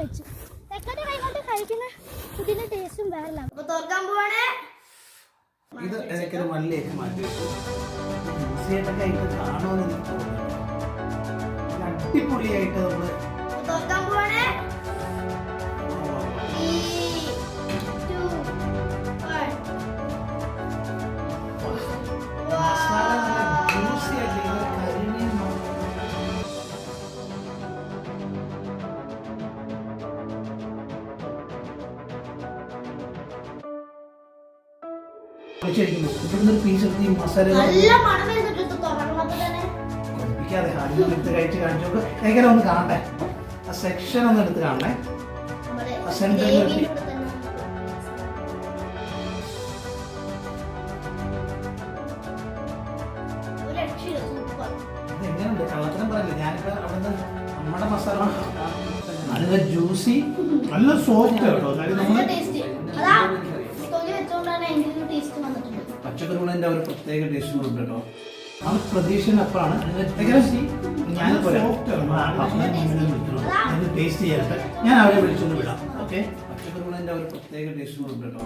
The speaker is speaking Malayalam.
വെച്ചു. തെക്കന്റെ കൈ കൊണ്ട് കഴിക്കുന്ന ഇതിന്റെ ടേസ്റ്റും വേറെ അപ്പൊ തുറക്കാൻ പോവാണേ. ഇത് ഇടയ്ക്കൊരു മള്ളിയൊക്കെ മാറ്റി കാണുമെന്ന് അടിപൊളിയായിട്ട് നമ്മൾ തുറക്കാൻ പോവാണ്. പൊളിച്ചടിക്കുന്നു. ഇവിടുന്ന് ഒരു പീസ് എടുത്ത് ഈ മസാല നല്ല മണം വരുന്നുണ്ട് ഇത് തന്നെ. കൊതിപ്പിക്കാതെ ആദ്യം ഒന്ന് എടുത്ത് കഴിച്ച് കാണിച്ചോക്ക് എങ്ങനെ ഒന്ന് കാണണ്ടേ ആ സെക്ഷൻ ഒന്ന് എടുത്ത് കാണണേ. ആ എങ്ങനെയുണ്ട് പറയില്ല? ഞാനിപ്പോ അവിടുന്ന് നമ്മുടെ മസാല നല്ല ജ്യൂസി നല്ല സോഫ്റ്റ് കേട്ടോ കാര്യം നമ്മൾ വന്നിട്ടുണ്ട് ഒരു പ്രത്യേക ടേസ്റ്റ് ഉണ്ട് കേട്ടോ. ആ പ്രതീക്ഷനപ്പുറമാണ് ഞാൻ ടേസ്റ്റ് ചെയ്യാത്ത ഞാൻ അവരെ വിളിച്ചൊന്ന് വിടാം. ഓക്കെ? പച്ചക്കറികളിന്റെ ഒരു പ്രത്യേക ടേസ്റ്റ് ഉണ്ട് കേട്ടോ.